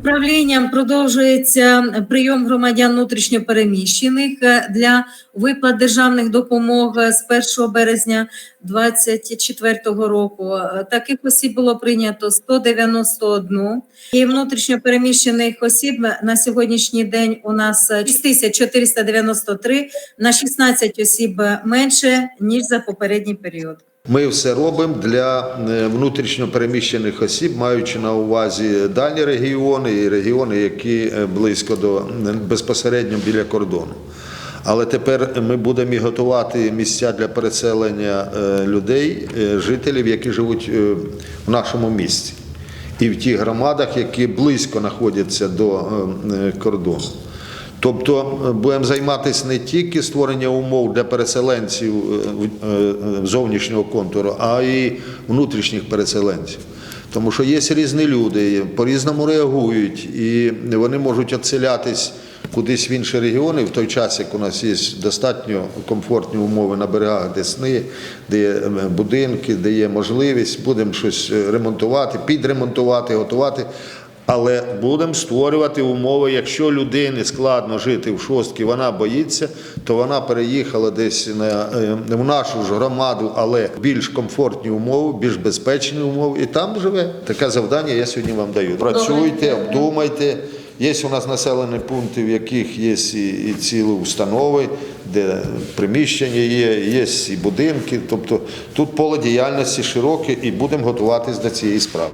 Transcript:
Управлінням продовжується прийом громадян внутрішньопереміщених е, для виплат державних допомог е, з 1 березня 2024 року. Е, Таких осіб було прийнято 191. І внутрішньопереміщених осіб на сьогоднішній день у нас е, 6493, на 16 осіб менше, ніж за попередній період. Ми все робимо для е, внутрішньо переміщених осіб, маючи на увазі дальні регіони і регіони, які е, близько до е, безпосередньо біля кордону. Але тепер ми будемо і готувати місця для переселення людей, жителів, які живуть в нашому місті, і в тих громадах, які близько знаходяться до кордону. Тобто е, будемо займатися не тільки створенням умов для переселенців е, е, зовнішнього контуру, а й внутрішніх переселенців. Тому що є різні люди, по-різному реагують, і вони можуть відселятись кудись в інші регіони, в той час, як у нас є достатньо комфортні умови на берегах Десни, де є будинки, де є можливість, будемо щось ремонтувати, підремонтувати, готувати. Але будемо створювати умови, якщо людині складно жити в шостці, вона боїться, то вона переїхала десь на, е, в нашу ж громаду, але більш комфортні умови, більш безпечні умови, і там живе. Таке завдання я сьогодні вам даю. Працюйте, обдумайте. Є у нас населені пункти, в яких є і, і цілі установи, де приміщення є, є і будинки. Тобто тут поле діяльності широке і будемо готуватись до цієї справи.